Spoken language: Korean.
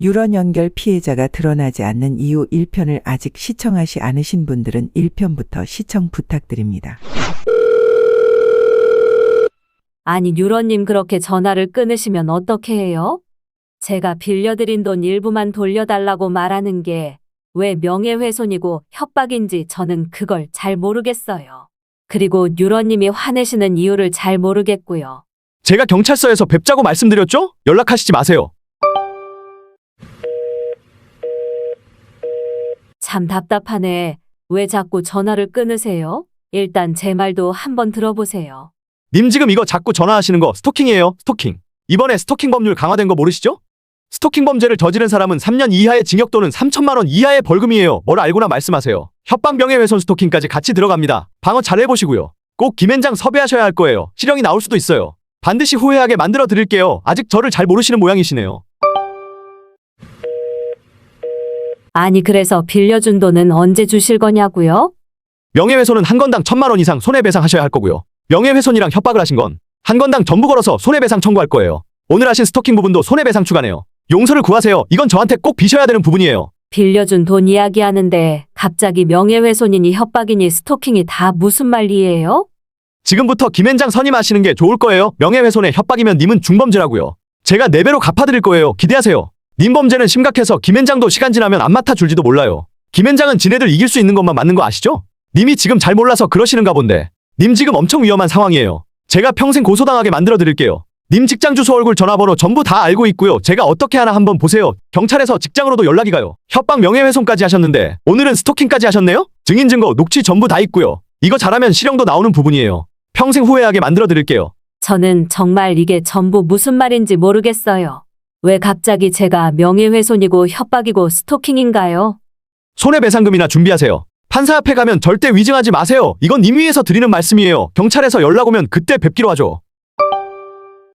유런 연결 피해자가 드러나지 않는 이유 1편을 아직 시청하시 않으신 분들은 1편부터 시청 부탁드립니다. 아니, 유러님 그렇게 전화를 끊으시면 어떻게 해요? 제가 빌려드린 돈 일부만 돌려달라고 말하는 게 왜 명예훼손이고 협박인지 저는 그걸 잘 모르겠어요. 그리고 유러님이 화내시는 이유를 잘 모르겠고요. 제가 경찰서에서 뵙자고 말씀드렸죠? 연락하시지 마세요. 참 답답하네. 왜 자꾸 전화를 끊으세요? 일단 제 말도 한번 들어보세요. 님 지금 이거 자꾸 전화하시는 거 스토킹이에요. 스토킹. 이번에 스토킹 법률 강화된 거 모르시죠? 스토킹 범죄를 저지른 사람은 3년 이하의 징역 또는 3천만 원 이하의 벌금이에요. 뭘 알고나 말씀하세요. 협박 명예훼손 스토킹까지 같이 들어갑니다. 방어 잘 해보시고요. 꼭 김앤장 섭외하셔야 할 거예요. 실형이 나올 수도 있어요. 반드시 후회하게 만들어 드릴게요. 아직 저를 잘 모르시는 모양이시네요. 아니, 그래서 빌려준 돈은 언제 주실 거냐고요? 명예훼손은 한 건당 천만 원 이상 손해배상 하셔야 할 거고요. 명예훼손이랑 협박을 하신 건 한 건당 전부 걸어서 손해배상 청구할 거예요. 오늘 하신 스토킹 부분도 손해배상 추가네요. 용서를 구하세요. 이건 저한테 꼭 비셔야 되는 부분이에요. 빌려준 돈 이야기하는데 갑자기 명예훼손이니 협박이니 스토킹이 다 무슨 말이에요? 지금부터 김앤장 선임하시는 게 좋을 거예요. 명예훼손에 협박이면 님은 중범죄라고요. 제가 4배로 갚아드릴 거예요. 기대하세요. 님 범죄는 심각해서 김앤장도 시간 지나면 안 맡아줄지도 몰라요. 김앤장은 지네들 이길 수 있는 것만 맞는 거 아시죠? 님이 지금 잘 몰라서 그러시는가 본데. 님 지금 엄청 위험한 상황이에요. 제가 평생 고소당하게 만들어 드릴게요. 님 직장 주소 얼굴 전화번호 전부 다 알고 있고요. 제가 어떻게 하나 한번 보세요. 경찰에서 직장으로도 연락이 가요. 협박 명예훼손까지 하셨는데 오늘은 스토킹까지 하셨네요? 증인 증거 녹취 전부 다 있고요. 이거 잘하면 실형도 나오는 부분이에요. 평생 후회하게 만들어 드릴게요. 저는 정말 이게 전부 무슨 말인지 모르겠어요. 왜 갑자기 제가 명예훼손이고 협박이고 스토킹인가요? 손해배상금이나 준비하세요. 판사 앞에 가면 절대 위증하지 마세요. 이건 님 위에서 드리는 말씀이에요. 경찰에서 연락 오면 그때 뵙기로 하죠.